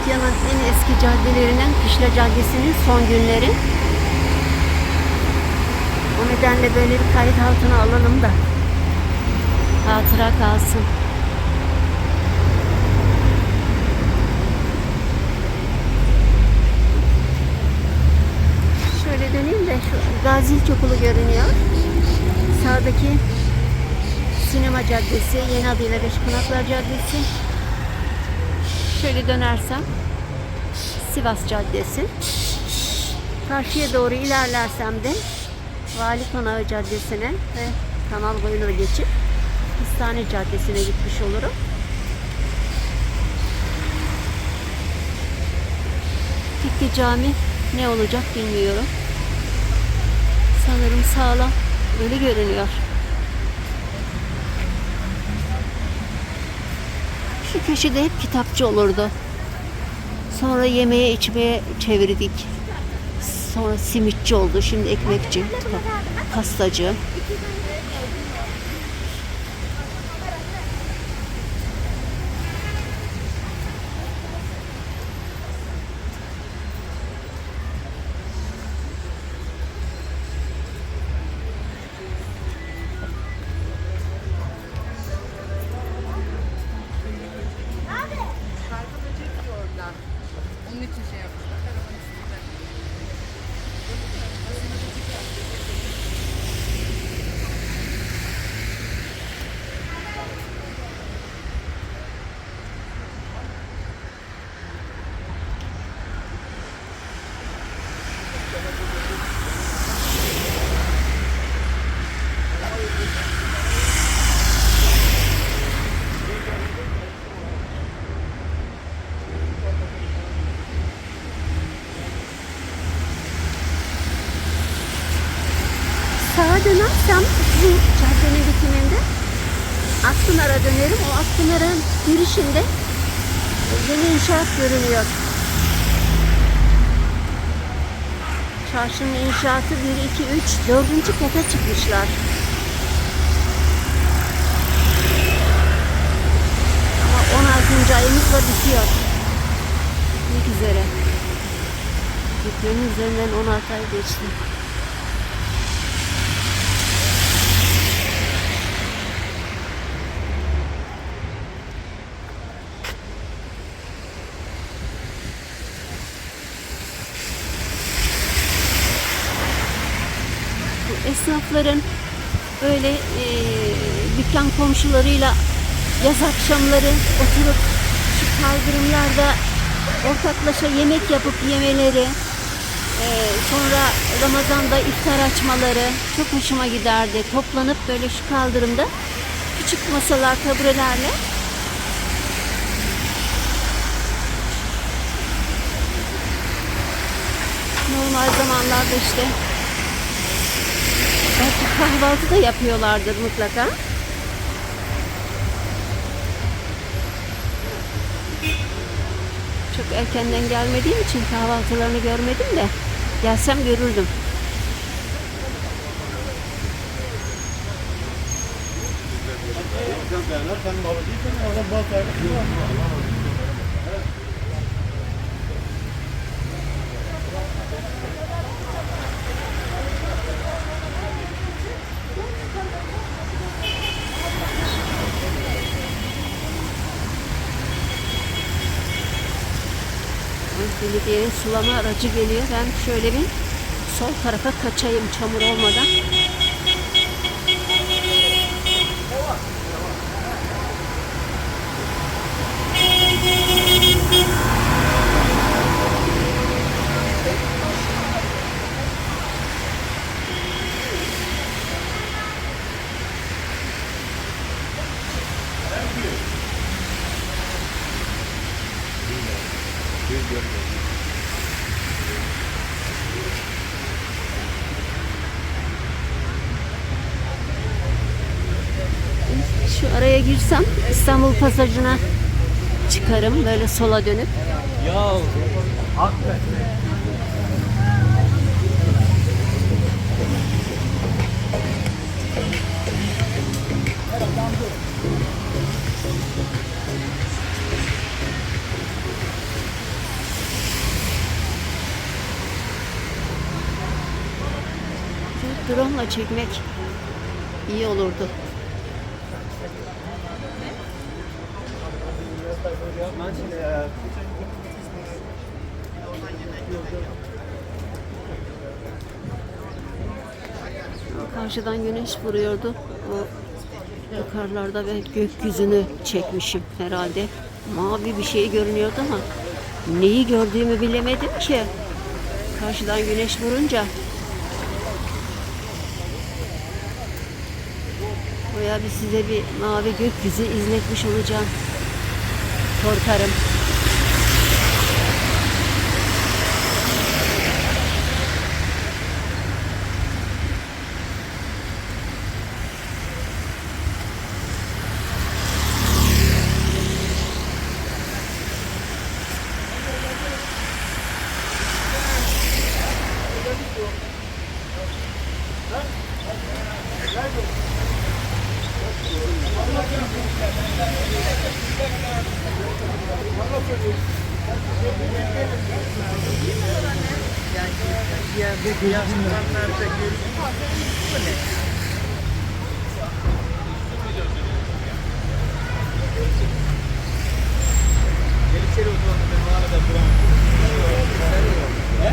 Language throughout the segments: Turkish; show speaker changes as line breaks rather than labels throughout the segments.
Slovakya'nın en eski caddelerinden Kışla Caddesi'nin son günleri. O nedenle böyle bir kayıt altına alalım da hatıra kalsın. Şöyle döneyim de şu Gazi İlkokulu görünüyor. Sağdaki Sinema Caddesi, yeni adıyla Beşkonaklar Caddesi. Şöyle dönersem Sivas Caddesi. Karşıya doğru ilerlersem de Vali Konağı Caddesi'ne ve kanal boyuna geçip Hastane Caddesi'ne gitmiş olurum. Fikri Cami ne olacak bilmiyorum. Sanırım sağlam. Öyle görünüyor. Şu köşede hep kitapçı olurdu. Sonra yemeğe içmeye çevirdik. Sonra simitçi oldu. Şimdi ekmekçi, pastacı. Dönersem bu caddenin bitiminde Akpınar'a dönerim. O Akpınar'ın girişinde yeni inşaat görünüyor. Çarşının inşaatı 1, 2, 3, 4. kata çıkmışlar. Ama 16. ayımız da bitiyor. Ne üzere. Bitmenin üzerinden 16 ay geçti. Bu esnafların böyle e, dükkan komşularıyla yaz akşamları oturup şu kaldırımlarda ortaklaşa yemek yapıp yemeleri, e, sonra Ramazan'da iftar açmaları çok hoşuma giderdi. Toplanıp böyle şu kaldırımda küçük masalar, taburelerle normal zamanlarda işte belki kahvaltı da yapıyorlardır mutlaka. Çok erkenden gelmediğim için kahvaltılarını görmedim de gelsem görürdüm. Belediyenin sulama aracı geliyor. Ben şöyle bir sol tarafa kaçayım çamur olmadan. Şu girsem İstanbul pasajına çıkarım böyle sola dönüp.
Ya Drone
ile çekmek iyi olurdu. Karşıdan güneş vuruyordu. O yukarılarda ve gökyüzünü çekmişim herhalde. Mavi bir şey görünüyordu ama neyi gördüğümü bilemedim ki. Karşıdan güneş vurunca Baya bir size bir mavi gökyüzü izletmiş olacağım. Korkarım.
Gel içeri oturalım ben o arada duramam. He?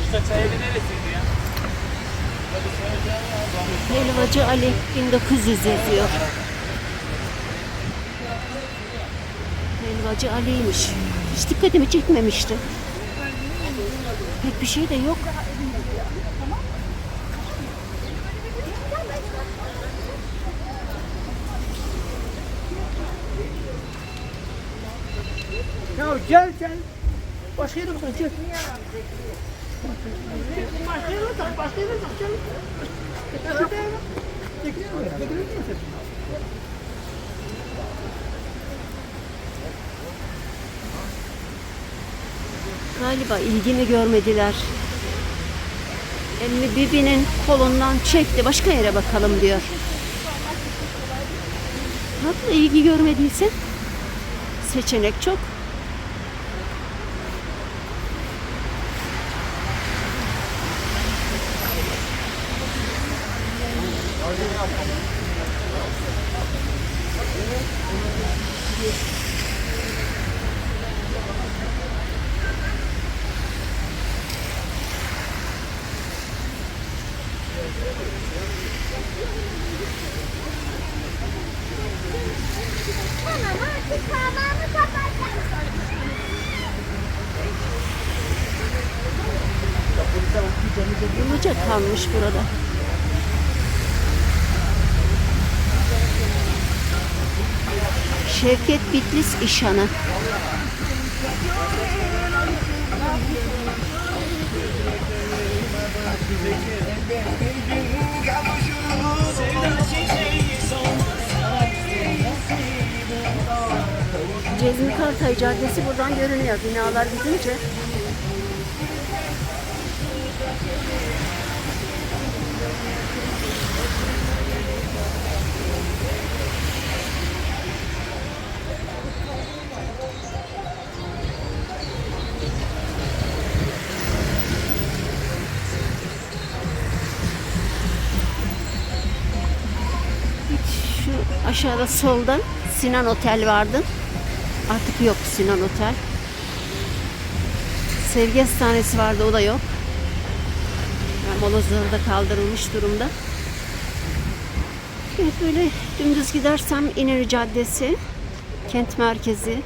Usta çay evi neresiydi ya?
Helvacı Ali 1900 yazıyor. Helvacı Ali'ymiş. Hiç dikkatimi çekmemişti. Pek bir şey de yok.
Ya gel gel. Başka yere bak gel.
Galiba ilgimi görmediler. Elini Bibi'nin kolundan çekti. Başka yere bakalım diyor. Haklı ilgi görmediyse seçenek çok. Bulacak kalmış burada. Şevket Bitlis İşhanı. Cezmi Kartay Caddesi buradan görünüyor binalar gidince. Aşağıda solda Sinan Otel vardı. Artık yok Sinan Otel. Sevgi Hastanesi vardı o da yok. Yani molozları da kaldırılmış durumda. Evet böyle dümdüz gidersem İnönü Caddesi, kent merkezi,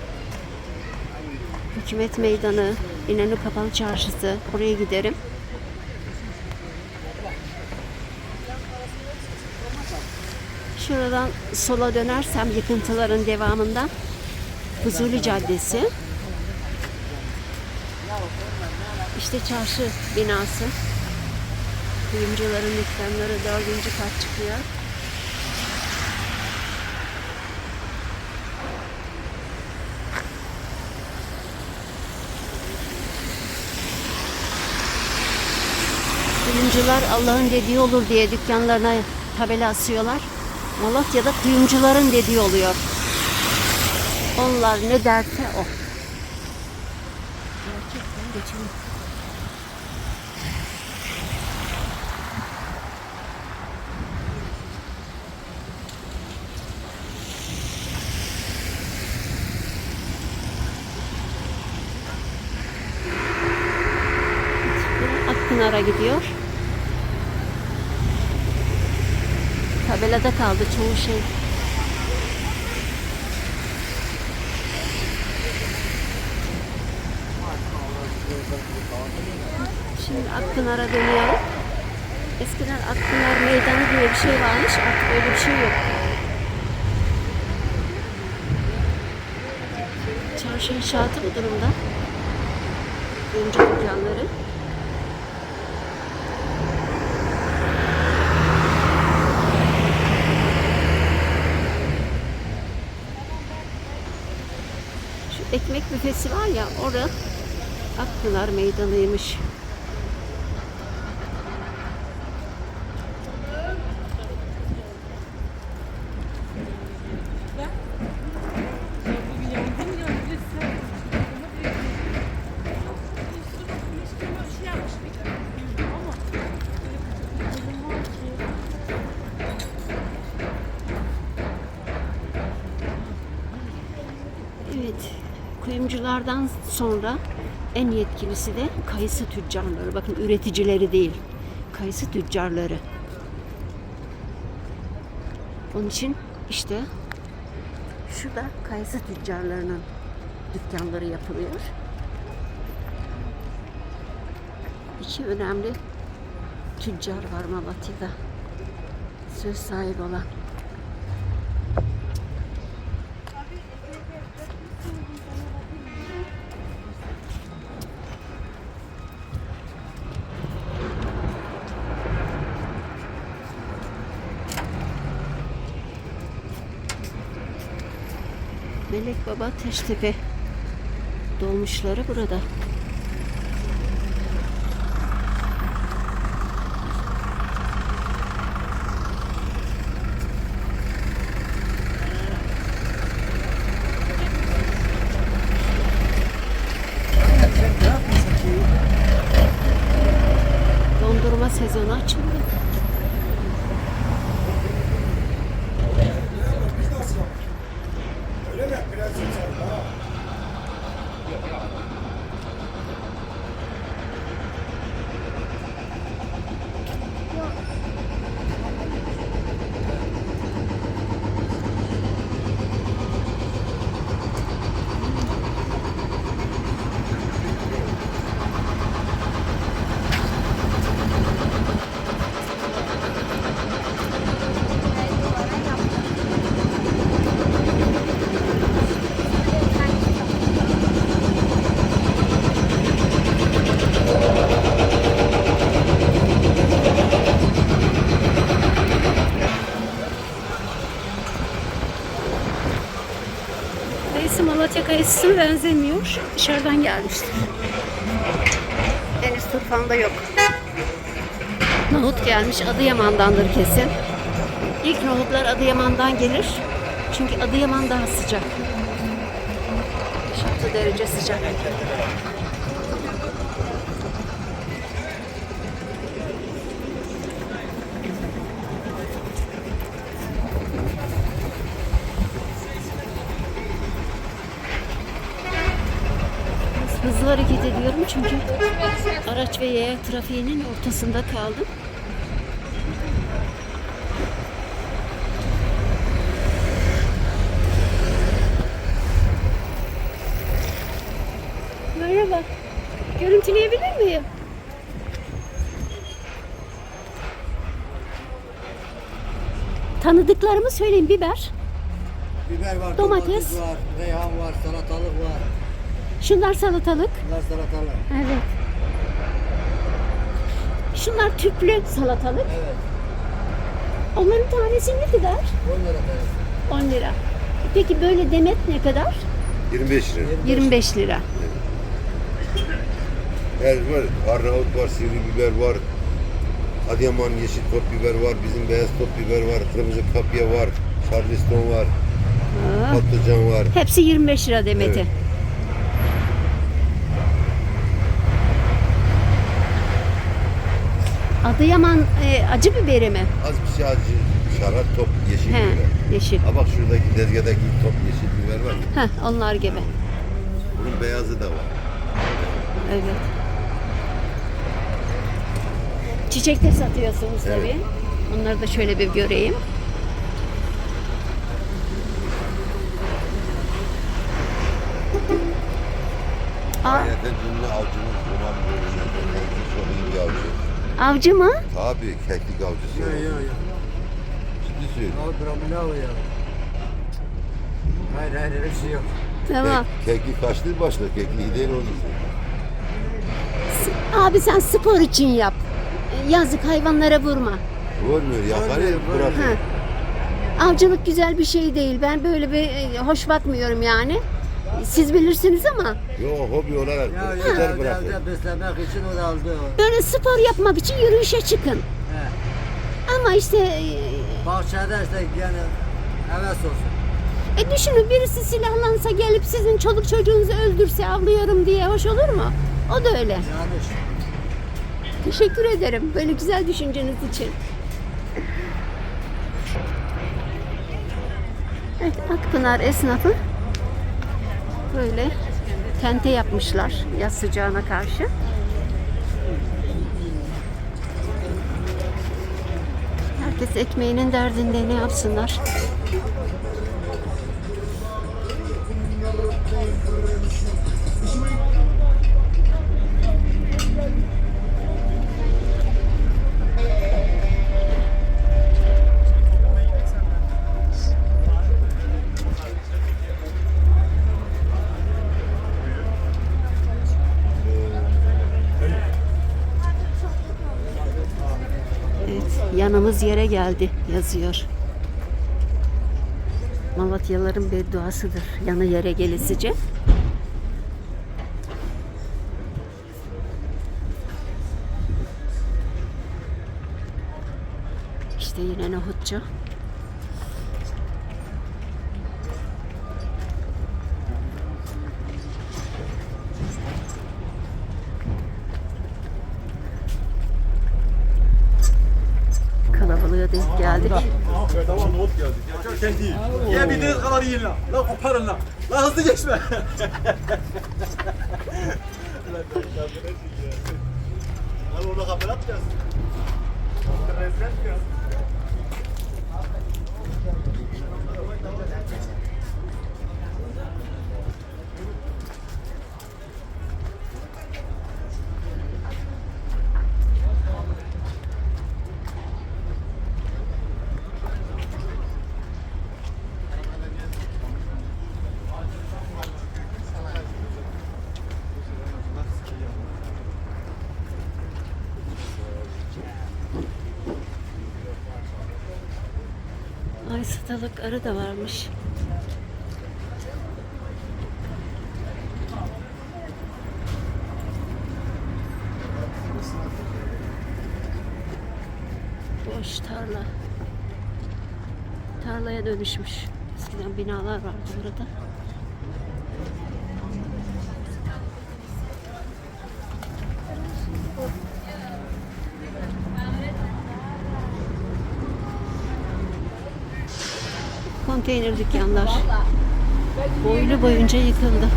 Hükümet Meydanı, İnönü Kapalı Çarşısı oraya giderim. Şuradan sola dönersem yıkıntıların devamından Huzuli Caddesi. İşte çarşı binası. Kuyumcuların dükkanları dördüncü kat çıkıyor. Kuyumcular Allah'ın dediği olur diye dükkanlarına tabela asıyorlar. Malatya'da kuyumcuların dediği oluyor. Onlar ne derse o. Gerçekten geçelim. Akpınar'a gidiyor. Kaldı çoğu şey. Şimdi Akpınar'a dönüyorum. Eskiden Akpınar Meydanı diye bir şey varmış. Artık öyle bir şey yok. Çarşı inşaatı bu durumda. Oyuncu dükkanları. Ekmek büfesi var ya orada Akpınar Meydanı'ymış. Evet, kuyumculardan sonra en yetkilisi de kayısı tüccarları. Bakın üreticileri değil, kayısı tüccarları. Onun için işte şurada kayısı tüccarlarının dükkanları yapılıyor. İki önemli tüccar var Malatya'da. Söz sahibi olan. Melek Baba Teştepe dolmuşları burada. Dondurma sezonu açıldı. Kayısı Kayısısına benzemiyor. Dışarıdan gelmiştir. Deniz turfanda yok. Nohut gelmiş Adıyaman'dandır kesin. İlk nohutlar Adıyaman'dan gelir. Çünkü Adıyaman daha sıcak. 6 derece sıcak. Hızlı hareket ediyorum çünkü araç ve yaya trafiğinin ortasında kaldım. Merhaba. Görüntüleyebilir miyim? Tanıdıklarımı söyleyin biber.
Biber var,
Domates.
domates, var, reyhan var, salatalık var.
Şunlar salatalık.
Bunlar salatalık.
Evet. Şunlar tüplü salatalık.
Evet.
Onların tanesi ne kadar?
10 lira tanesi.
10 lira. Peki böyle demet ne kadar?
25 lira.
25 lira.
Her var. Arnavut var, sivri biber var. Adıyaman yeşil top biber var. Bizim beyaz top biber var. Kırmızı kapya var. Charleston var.
Aa,
Patlıcan var.
hepsi 25 lira demeti.
Evet.
Adıyaman e, acı biberi mi?
Az bir şey acı. Şarap top yeşil
He,
biber.
yeşil.
Ha bak şuradaki dezgahdaki top yeşil biber var. ya,
Heh, onlar gibi.
Bunun beyazı da var.
Evet. çiçek de satıyorsunuz
Evet.
tabii. Onları da şöyle bir göreyim. Aa,
bölümünde. Çok iyi bir avcı.
Avcı mı?
Tabii keklik avcısı.
Yok yok yok.
Ciddi söylüyorum.
Ya bravo ya. Hayır hayır öyle bir şey yok.
Tamam.
Kek, keklik kaçtı başla. Kekliği değil onun.
Abi sen spor için yap. Yazık hayvanlara vurma.
Vurmuyor. Yakarıyor bırakıyor.
Ha. Avcılık güzel bir şey değil. Ben böyle bir e, hoş bakmıyorum yani. Siz bilirsiniz ama
Yo hobi olarak
Ya
yeter
ya evde beslemek için o da aldı
böyle spor yapmak için yürüyüşe çıkın.
He.
Ama işte e,
Bahçede işte yani heves olsun.
e, düşünün birisi silahlansa gelip sizin çoluk çocuğunuzu öldürse avlıyorum diye hoş olur mu? O da öyle.
Yanlış.
Teşekkür ederim böyle güzel düşünceniz için. Evet, Akpınar esnafı böyle tente yapmışlar yaz sıcağına karşı. Herkes ekmeğinin derdinde ne yapsınlar? Yanımız yere geldi yazıyor. Malatyalıların bedduasıdır yanı yere gelesice. İşte yine nohutçu.
Gerçekten değil. Yiyebildiğiniz kadar yiyin lan. Lan koparın lan. Lan hızlı geçme.
Satılık arı da varmış. Boş tarla. Tarlaya dönüşmüş. Eskiden binalar vardı burada. Konteyner dükkanlar. Boylu boyunca yıkıldı.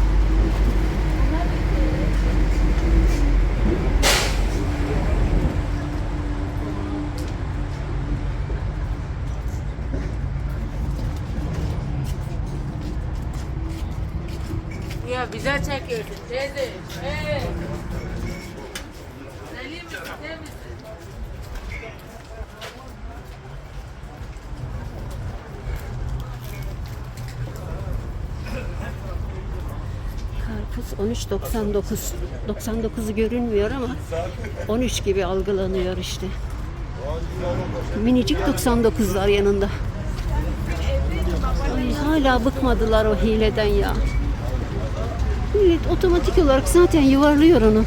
13.99. 99'u görünmüyor ama 13 gibi algılanıyor işte. Minicik 99'lar yanında. Ay, hala bıkmadılar o hileden ya. Millet otomatik olarak zaten yuvarlıyor onu.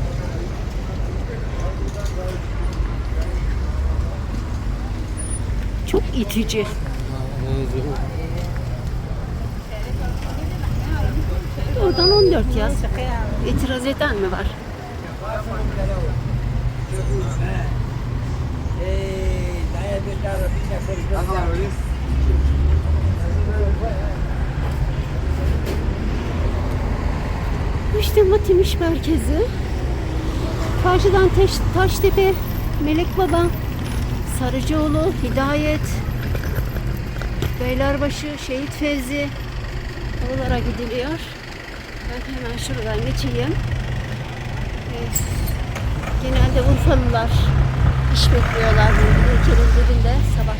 Çok itici. Oradan 14 yaz. İtiraz eden mi var? İşte Matimiş merkezi. Karşıdan Taş, Taştepe Melek Baba, Sarıcıoğlu, Hidayet, Beylerbaşı, Şehit Fevzi. Oralara gidiliyor. Hemen şuradan geçeyim. Genelde Urfalılar iş bekliyorlar bu ülkenin dibinde sabah